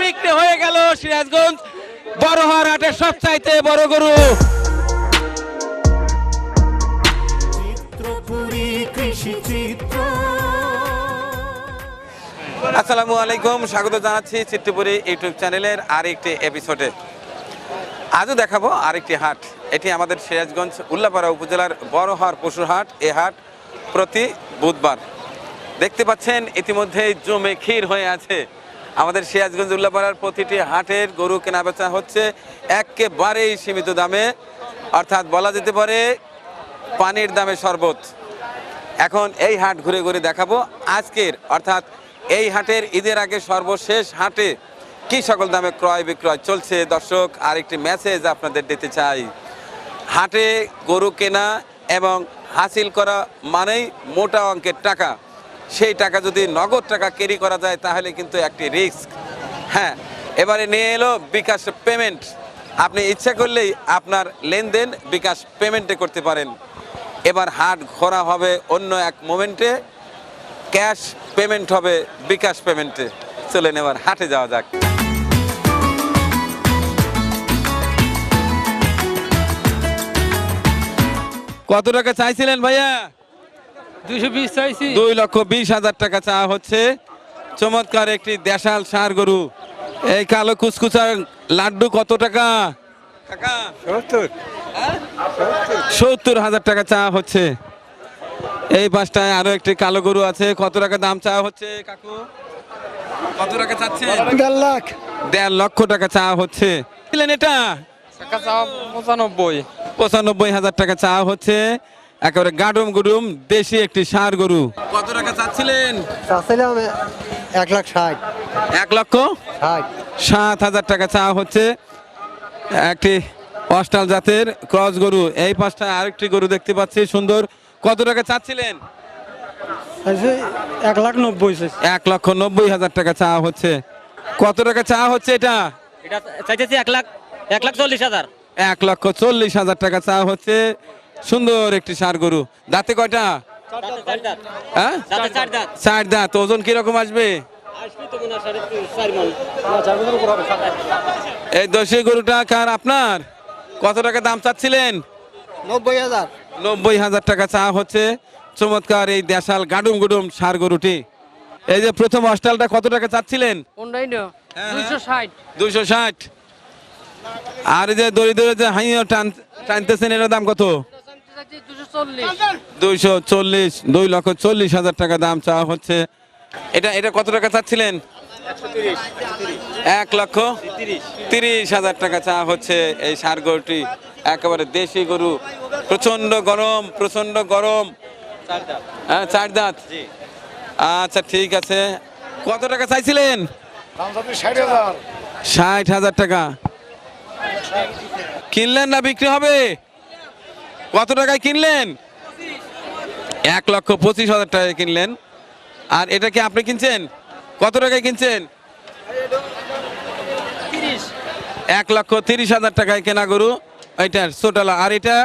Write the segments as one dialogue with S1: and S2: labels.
S1: বিক্রি হয়ে গেল সিরাজগঞ্জ বড় হওয়ার হাটের সবচাইতে বড় গরু।
S2: চিত্র।
S1: আসসালামু আলাইকুম স্বাগত জানাচ্ছি চিত্তপুরি ইউটিউব চ্যানেলের আরেকটি এপিসোডে। আজও দেখাবো আরেকটি হাট। এটি আমাদের সিরাজগঞ্জ উল্লাপাড়া উপজেলার বড় হাট পশুর হাট। এ হাট প্রতি বুধবার। দেখতে পাচ্ছেন ইতিমধ্যেই জমে ক্ষীর হয়ে আছে। আমাদের সিরাজগঞ্জ উল্লাপাড়ার প্রতিটি হাটের গরু কেনা বেচা হচ্ছে একেবারেই সীমিত দামে। অর্থাৎ বলা যেতে পারে পানির দামে শরবত। এখন এই হাট ঘুরে ঘুরে দেখাবো আজকের, অর্থাৎ এই হাটের ঈদের আগে সর্বশেষ হাটে কি সকল দামে ক্রয় বিক্রয় চলছে? দর্শক, আরেকটি মেসেজ আপনাদের দিতে চাই। হাটে গরু কেনা এবং হাসিল করা মানেই মোটা অঙ্কের টাকা। সেই টাকা যদি নগদ টাকা ক্যারি করা যায়, তাহলে কিন্তু একটি রিস্ক হ্যাঁ এবারে নিয়ে এলো বিকাশ পেমেন্ট আপনি ইচ্ছা করলেই আপনার লেনদেন বিকাশ পেমেন্টে করতে পারেন। এবার হাট ঘোরা হবে অন্য এক মোমেন্টে ক্যাশ পেমেন্ট হবে বিকাশ পেমেন্টে চলে নেবার হাটে যাওয়া যাক। কত টাকা চাইছিলেন ভাইয়া? দুই লক্ষ বিশ হাজার টাকা চাওয়া হচ্ছে। চমৎকার একটি দেশাল সার গরু। এই কালো কুচকুচা লাড্ডু কত টাকা? টাকা? সত্তর। হাজার টাকা চাওয়া হচ্ছে। এই পাশটায় আরও একটি কালো গরু আছে। কত টাকা দাম চাওয়া হচ্ছে কাকু? কত টাকা চাচ্ছে
S3: দেড় লাখ।
S1: দেড় লক্ষ টাকা চাওয়া হচ্ছে। এটা?
S3: পঁচানব্বই।
S1: পঁচানব্বই হাজার টাকা চাওয়া হচ্ছে। একেবারে গাডুম গুডুম দেশি একটি সার গরু। কত টাকা চাচ্ছিলেন?
S4: চাচ্ছিলাম এক লাখ ষাট।
S1: এক লক্ষ?
S4: ষাট।
S1: সাত হাজার টাকা চাওয়া হচ্ছে। একটি অস্টাল জাতের ক্রস গরু। এই পাশটায় আরেকটি গরু দেখতে পাচ্ছি সুন্দর। কত টাকা চাচ্ছিলেন?
S4: এক লাখ নব্বই
S1: এক লক্ষ নব্বই হাজার টাকা চাওয়া হচ্ছে। কত টাকা চাওয়া হচ্ছে এটা?
S5: এটা চাইতেছি এক লাখ এক লাখ চল্লিশ হাজার।
S1: এক লক্ষ চল্লিশ হাজার টাকা চাওয়া হচ্ছে। সুন্দর একটি সার গরু। দাঁতে কয়টা? হ্যাঁ?
S5: দাঁতে চার দাঁত।
S1: ওজন কীরকম আসবে?
S5: হয়।
S1: এই দশই গরুটা কার আপনার? কত টাকা দাম চাচ্ছিলেন?
S4: নব্বই হাজার।
S1: নব্বই হাজার টাকা চা হচ্ছে। চমৎকার এই দেশাল গাডুম গুডুম সার গরুটি। এই যে প্রথম অস্টালটা কত টাকা চাচ্ছিলেন? হ্যাঁ,
S3: দুইশো ষাট।
S1: দুইশো ষাট। আর এই যে দরিদ্র যে হাইও টান টানতেছেন এটার দাম কত? দুইশো চল্লিশ। দুই লক্ষ চল্লিশ হাজার টাকা দাম চাওয়া হচ্ছে। এটা এটা কত টাকা চাচ্ছিলেন? এক লক্ষ তিরিশ হাজার টাকা চাওয়া হচ্ছে এই সার গরুটি। একেবারে দেশি গরু। প্রচণ্ড গরম প্রচণ্ড গরম। হ্যাঁ চার দাঁত। আচ্ছা ঠিক আছে। কত টাকা চাইছিলেন? ষাট হাজার টাকা। কিনলেন না বিক্রি হবে? কত টাকায় কিনলেন? এক লক্ষ পঁচিশ হাজার টাকায় কিনলেন। আর এটা কি আপনি কিনছেন? কত টাকায় কিনছেন? এক লক্ষ তিরিশ হাজার টাকায় কেনা গরু। এটা ছোটালা আর এটা?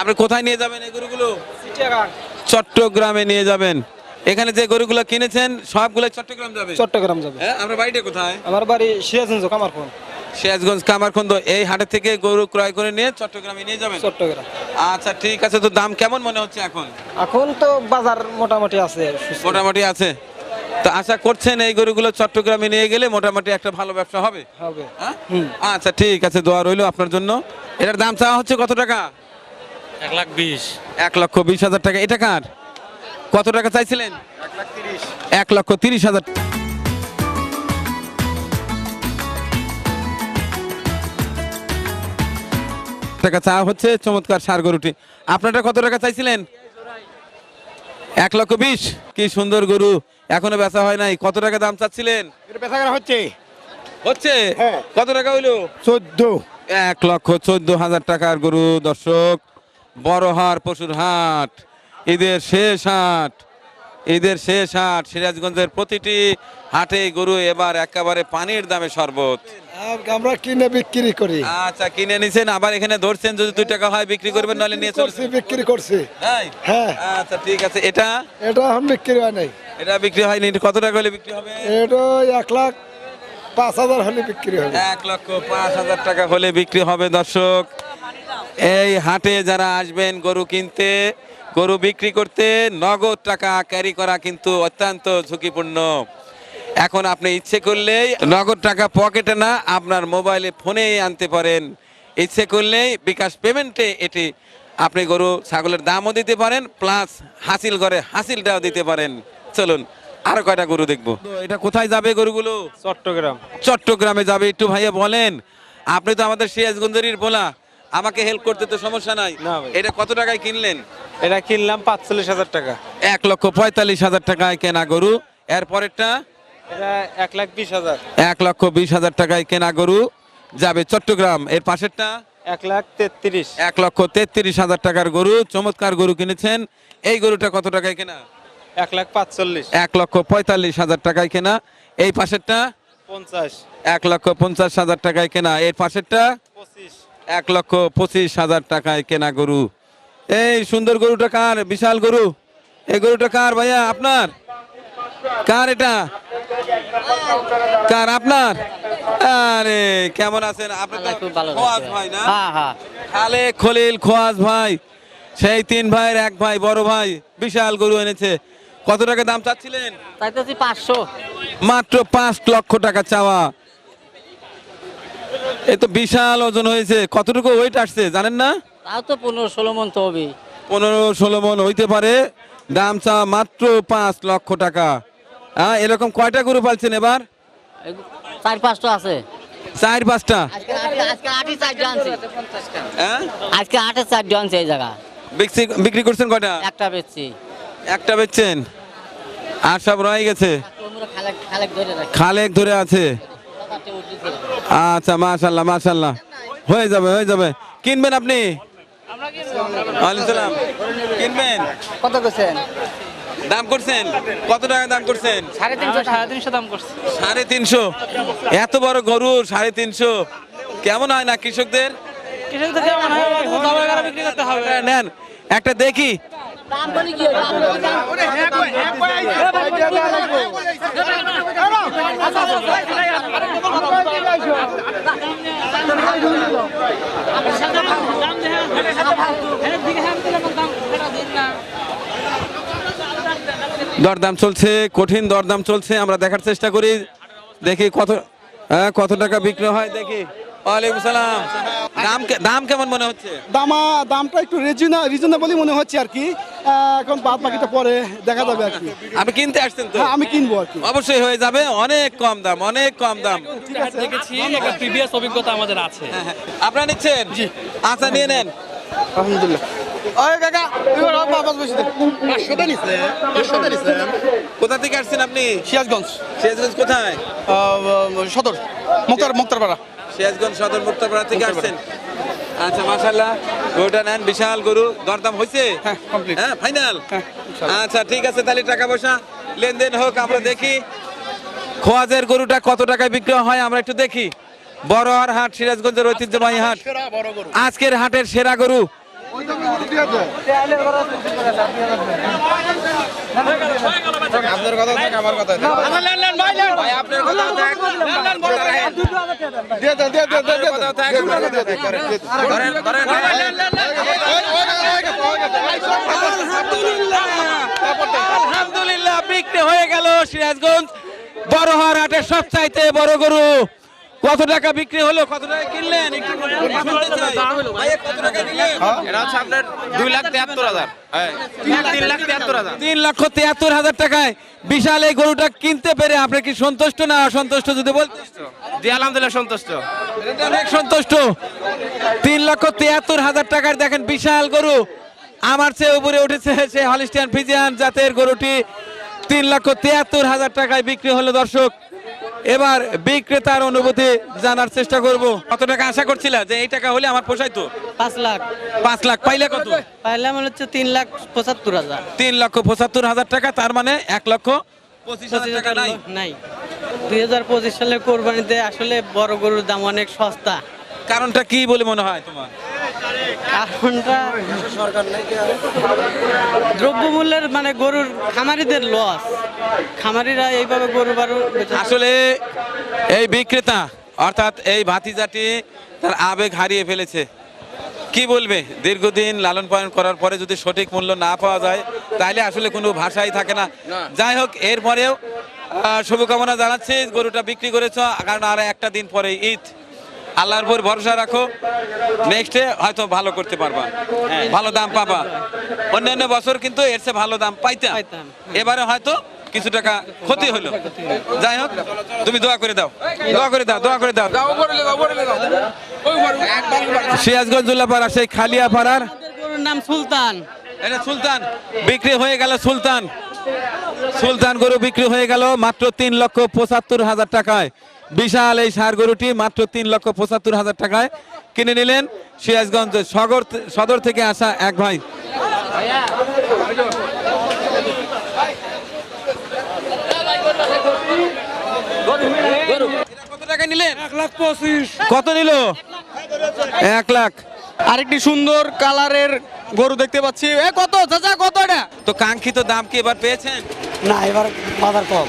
S1: আপনি কোথায় নিয়ে যাবেন এই গরুগুলো? চট্টগ্রামে নিয়ে যাবেন। এখানে যে গরুগুলো কিনেছেন সবগুলো চট্টগ্রাম যাবে?
S4: চট্টগ্রাম যাবে।
S1: হ্যাঁ আমরা বাড়িটা কোথায়?
S4: আমার বাড়ি সিরাজগঞ্জ কামারপুর।
S1: সিরাজগঞ্জ কামারখন্দ এই হাটে থেকে গরু ক্রয় করে নিয়ে চট্টগ্রামে নিয়ে যাবেন?
S4: চট্টগ্রাম।
S1: আচ্ছা ঠিক আছে তো দাম কেমন মনে হচ্ছে এখন?
S4: এখন তো বাজার মোটামুটি আছে।
S1: মোটামুটি আছে। তো আশা করছেন এই গরুগুলো চট্টগ্রামে নিয়ে গেলে মোটামুটি একটা ভালো ব্যবসা হবে?
S4: হবে।
S1: হ্যাঁ? আচ্ছা ঠিক আছে দোয়া রইল আপনার জন্য। এটার দাম চাওয়া হচ্ছে কত টাকা?
S5: এক লাখ বিশ।
S1: এক লক্ষ বিশ হাজার টাকা। এটা কার? কত টাকা চাইছিলেন? এক লক্ষ তিরিশ হাজার টাকা চাওয়া হচ্ছে চমৎকার সার গরুটি। আপনারা কত টাকা চাইছিলেন? এক লক্ষ বিশ। কি সুন্দর গরু। এখনও বেচা হয় নাই। কত টাকা দাম চাচ্ছিলেন?
S4: হচ্ছে।
S1: হচ্ছে? কত টাকা হইল?
S4: চোদ্দ।
S1: এক লক্ষ চোদ্দ হাজার টাকার গরু দর্শক। বড় হাট পশুর হাট। ঈদের শেষ হাট। ঈদের শেষ হাট সিরাজগঞ্জের প্রতিটি হাটে গরু এবার একেবারে পানির দামে শরবত।
S4: আমরা কিনে বিক্রি করি।
S1: আচ্ছা কিনে নিছেন আবার এখানে ধরছেন যদি দুই টাকা হয় বিক্রি করবেন নাহলে নিয়ে চলছে
S4: বিক্রি করছি। হ্যাঁ।
S1: আচ্ছা ঠিক আছে এটা?
S4: এটা এখন বিক্রি হয় নাই।
S1: এটা বিক্রি হয়নি কত টাকা হলে বিক্রি হবে?
S4: এটা এক লাখ পাঁচ হাজার হলে বিক্রি হবে।
S1: এক লক্ষ পাঁচ হাজার টাকা হলে বিক্রি হবে দর্শক। এই হাটে যারা আসবেন গরু কিনতে গরু বিক্রি করতে নগদ টাকা ক্যারি করা কিন্তু অত্যন্ত ঝুঁকিপূর্ণ। এখন আপনি ইচ্ছে করলেই নগদ টাকা পকেটে না আপনার মোবাইলে ফোনে আনতে পারেন। ইচ্ছে করলেই বিকাশ পেমেন্টে এটি আপনি গরু ছাগলের দামও দিতে পারেন প্লাস হাসিল করে হাসিলটাও দিতে পারেন। চলুন আরও কয়টা গরু দেখব? এটা কোথায় যাবে গরুগুলো?
S3: চট্টগ্রাম।
S1: চট্টগ্রামে যাবে। একটু ভাইয়া বলেন আপনি তো আমাদের সিরাজগঞ্জের বলা। আমাকে হেল্প করতে তো সমস্যা নাই।
S3: না
S1: এটা কত টাকায় কিনলেন?
S3: এটা কিনলাম পাঁচচল্লিশ হাজার টাকা।
S1: এক লক্ষ পঁয়তাল্লিশ হাজার টাকায় কেনা গরু। এর পরেরটা?
S3: এটা এক লাখ বিশ হাজার।
S1: এক লক্ষ বিশ হাজার টাকায় কেনা গরু। যাবে চট্টগ্রাম। এর পাশেরটা?
S3: এক লাখ তেত্রিশ।
S1: এক লক্ষ তেত্রিশ হাজার টাকার গরু। চমৎকার গরু কিনেছেন। এই গরুটা কত টাকায় কেনা?
S3: এক লাখ পাঁচচল্লিশ।
S1: এক লক্ষ পঁয়তাল্লিশ হাজার টাকায় কেনা। এই পাশেরটা?
S3: পঞ্চাশ।
S1: এক লক্ষ পঞ্চাশ হাজার টাকায় কেনা। এর পাশেরটা?
S3: পঁচিশ।
S1: এক লক্ষ পঁচিশ হাজার টাকায় কেনা গরু। এই সুন্দর গরুটা কার? বিশাল গরু। এই গরুটা কার ভাইয়া? আপনার? কার এটা? কার আপনার? আরে কেমন আছেন? আপনি
S5: খুব ভালো
S1: খোয়াজ ভাই না?
S5: হ্যাঁ হ্যাঁ।
S1: খালে খলিল খোয়াজ ভাই। সেই তিন ভাইয়ের এক ভাই বড় ভাই বিশাল গরু এনেছে। কত টাকা দাম চাচ্ছিলেন?
S5: চাইতেছি পাঁচশো।
S1: মাত্র পাঁচ লক্ষ টাকা চাওয়া। এ তো বিশাল ওজন হয়েছে। কতটুকু ওয়েট আসছে জানেন না?
S5: তাও তো পনেরো ষোলো মন তো হবে
S1: পনেরো ষোলো মন হইতে পারে। দাম চাওয়া মাত্র পাঁচ লক্ষ টাকা। হ্যাঁ এরকম কয়টা গরু পালছেন এবার?
S5: চার পাঁচটা আছে।
S1: চার পাঁচটা?
S5: আজকে
S1: হ্যাঁ
S5: আটের চারটে আনছি। এই জায়গা।
S1: বিক্রি বিক্রি করছেন কয়টা?
S5: একটা বেচছি।
S1: একটা বেচছেন। আর সব রয়ে গেছে?
S5: খালেক ধরে
S1: আছে। আচ্ছা মাশাল্লাহ মাশাল্লাহ হয়ে যাবে হয়ে যাবে। কিনবেন আপনি? সালাম। কিনবেন?
S4: কত করছেন?
S1: দাম করছেন? কত টাকা দাম করছেন?
S3: সাড়ে তিনশো সাড়ে তিনশো দাম করছে।
S1: সাড়ে তিনশো। এত বড় গরু সাড়ে তিনশো। কেমন হয় না কৃষকদের?
S3: কৃষক থেকে হয়? দশ এগারো বিক্রি করতে হবে।
S1: একটা নেন একটা দেখি। দরদাম চলছে কঠিন দরদাম চলছে আমরা দেখার চেষ্টা করি। দেখি কত হ্যাঁ, কত টাকা বিক্রি হয় দেখি। ওয়ালাইকুম সালাম। দাম দাম কেমন মনে হচ্ছে?
S4: দামা দামটা একটু রিজনেবলই মনে হচ্ছে আর কি। এখন বাদ বাকিটা পরে দেখা যাবে আর কি।
S1: আপনি কিনতে আসছেন তো?
S4: হ্যাঁ আমি কিনবো আর কি।
S1: অবশ্যই হয়ে যাবে। অনেক কম দাম অনেক কম দাম।
S3: দেখেছি একটা প্রিভিয়াস অভিজ্ঞতা আমাদের আছে।
S1: আপনারা নিচ্ছেন? আচ্ছা নিয়ে নেন।
S4: আলহামদুলিল্লাহ। ওই কাকা এবার বাবাস বসে দেন পাঁচশোটা নিচ্ছে পাঁচশোটা নিচ্ছে
S1: কোথা থেকে আসছেন আপনি?
S4: সিরাজগঞ্জ।
S1: সিরাজগঞ্জ কোথায়?
S4: সদর মুক্তার মুক্তারপাড়া।
S1: সিরাজগঞ্জ সদর মুক্তাপাড়া থেকে আসছেন। আচ্ছা মাশাল্লাহ গরুটা নেন বিশাল গরু। দরদাম হয়েছে
S4: হ্যাঁ,
S1: হ্যাঁ ফাইনাল
S4: হ্যাঁ,
S1: আচ্ছা ঠিক আছে তাহলে টাকা পয়সা লেনদেন হোক আমরা দেখি। খোয়াজের গরুটা কত টাকায় বিক্রি হয় আমরা একটু দেখি। বড় আর হাট সিরাজগঞ্জের ঐতিহ্যবাহী হাট। আজকের হাটের সেরা গরু।
S4: আপনার কথা থাক আমার কথা
S1: ভাই আপনার কথা থাক।
S4: দিয়ে দেন দিয়ে দেন দিয়ে দেন
S1: কথা থাক। ধরেন, ধরেন, ধরেন। আলহামদুলিল্লাহ বিক্রি হয়ে গেল সিরাজগঞ্জ বড় হওয়ার হাটের সবচাইতে বড় গরু কত টাকা বিক্রি হলো? কত টাকা কিনলেন? একটু চাই। ভাইয়া, কত টাকা নিলেন? তিন লক্ষ তিয়াত্তর হাজার টাকায় বিশাল এই গরুটা কিনতে পেরে আপনি কি সন্তুষ্ট না অসন্তুষ্ট যদি বলতে
S3: জি আলহামদুলিল্লাহ সন্তুষ্ট।
S1: অনেক সন্তুষ্ট। তিন লক্ষ তিয়াত্তর হাজার টাকার দেখেন বিশাল গরু। আমার চেয়ে উপরে উঠেছে সে হলিস্টিয়ান ফিজিয়ান জাতের গরুটি। তিন লক্ষ তিয়াত্তর হাজার টাকায় বিক্রি হলো দর্শক। এবার বিক্রেতার অনুভূতি জানার চেষ্টা করব। কত টাকা আশা করছিল যে এই টাকা হলে আমার পোষাইতো
S3: পাঁচ লাখ।
S1: পাঁচ লাখ। পাইলে কত?
S3: পাইলাম হচ্ছে তিন লাখ পঁচাত্তর হাজার।
S1: তিন লক্ষ পঁচাত্তর হাজার টাকা তার মানে এক লক্ষ পঁচিশ হাজার টাকা নাই।
S3: নাই। দুই হাজার পঁচিশ সালে কোরবানিতে আসলে বড় গরুর দাম অনেক সস্তা।
S1: কারণটা কি বলে মনে হয় তোমার?
S3: কারণটা দ্রব্যমূল্যের মানে গরুর খামারিদের লস খামারিরা এইভাবে গরু বারু
S1: আসলে এই বিক্রেতা অর্থাৎ এই ভাতিজাটি তার আবেগ হারিয়ে ফেলেছে। কি বলবে? দীর্ঘদিন লালন পালন করার পরে যদি সঠিক মূল্য না পাওয়া যায় তাহলে আসলে কোনো ভাষাই থাকে না। যাই হোক এরপরেও শুভকামনা জানাচ্ছি গরুটা বিক্রি করেছ কারণ আর একটা দিন পরে ঈদ। আল্লাহর উপর ভরসা রাখো। নেক্সটে হয়তো ভালো করতে পারবা। ভালো দাম পাবা। অন্যান্য বছর কিন্তু এর চেয়ে ভালো দাম পাইতাম। এবারে হয়তো কিছু টাকা ক্ষতি হলো। যাই হোক তুমি দোয়া করে দাও। দোয়া করে দাও দোয়া করে দাও। সিরাজগঞ্জ জুল্লাপাড়া সেই খালিয়া পাড়ার
S3: নাম সুলতান।
S1: এটা সুলতান। বিক্রি হয়ে গেল সুলতান। সুলতান গরু বিক্রি হয়ে গেল মাত্র তিন লক্ষ পঁচাত্তর হাজার টাকায়। বিশাল এই সার গরুটি মাত্র তিন লক্ষ পঁচাত্তর হাজার টাকায় কিনে নিলেন সিরাজগঞ্জ সগর সদর থেকে আসা এক ভাই। কত টাকা নিলেন?
S4: এক লাখ পঁচিশ।
S1: কত নিল? এক লাখ।
S4: আরেকটি সুন্দর কালারের গরু দেখতে পাচ্ছি। এ কত চাচা কত এটা?
S1: তো কাঙ্ক্ষিত দাম কি এবার পেয়েছেন?
S4: না এবার বাজার কম।